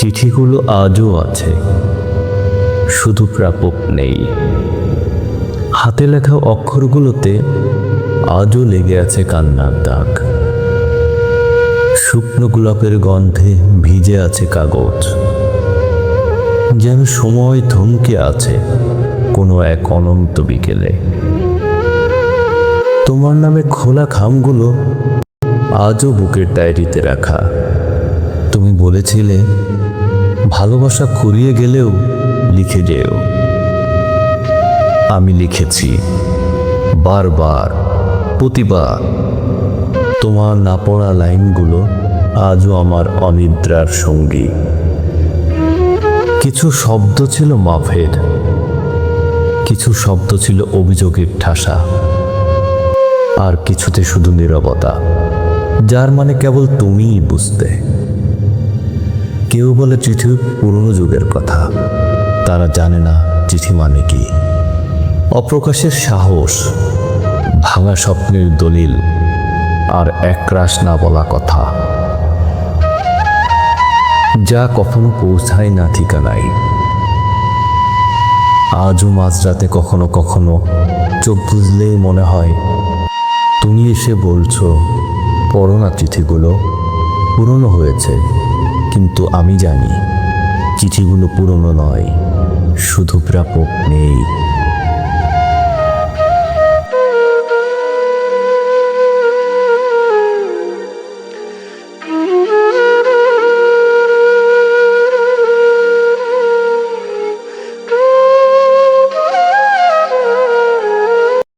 চিঠিগুলো আজও আছে। শুধু প্রাপক নেই। হাতে লেখা অক্ষরগুলোতে আজও লেগে আছে কান্নার দাগ। শুকনো গোলাপের গন্ধে ভিজে আছে কাগজ। যেন সময় থমকে আছে কোনো এক অনন্ত বিকেলে। তোমার নামে খোলা খামগুলো আজও বুকের ডায়েরিতে রাখা। তুমি বলেছিলে ভালোবাসা ফুরিয়ে গেলেও লিখে যেও। আমি লিখেছি বারবার, প্রতিবার। তোমার না পড়া লাইনগুলো আজও আমার অনিদ্রার সঙ্গী। কিছু শব্দ ছিল মাফের কিছু শব্দ ছিল অভিযোগের ঠাসা, আর কিছুতে শুধু নীরবতা, যার মানে কেবল তুমিই বুঝতে। কেউ বলে চিঠি পুরনো যুগের কথা। তারা জানে না চিঠি মানে কি। অপ্রকাশের সাহস, ভাঙা স্বপ্নের দলিল, আর একরাশ না বলা কথা। যা কখনো পৌঁছায় না ঠিকানায়। আজও মাঝরাতে কখনো কখনো চোখ বুঝলেই মনে হয়, তুমি এসে বলছো, পড়ো না চিঠিগুলো। পুরনো হয়েছে কিন্তু আমি জানি চিঠিগুলো পুরনো নয় শুধু প্রাপক নেই Mm-hmm.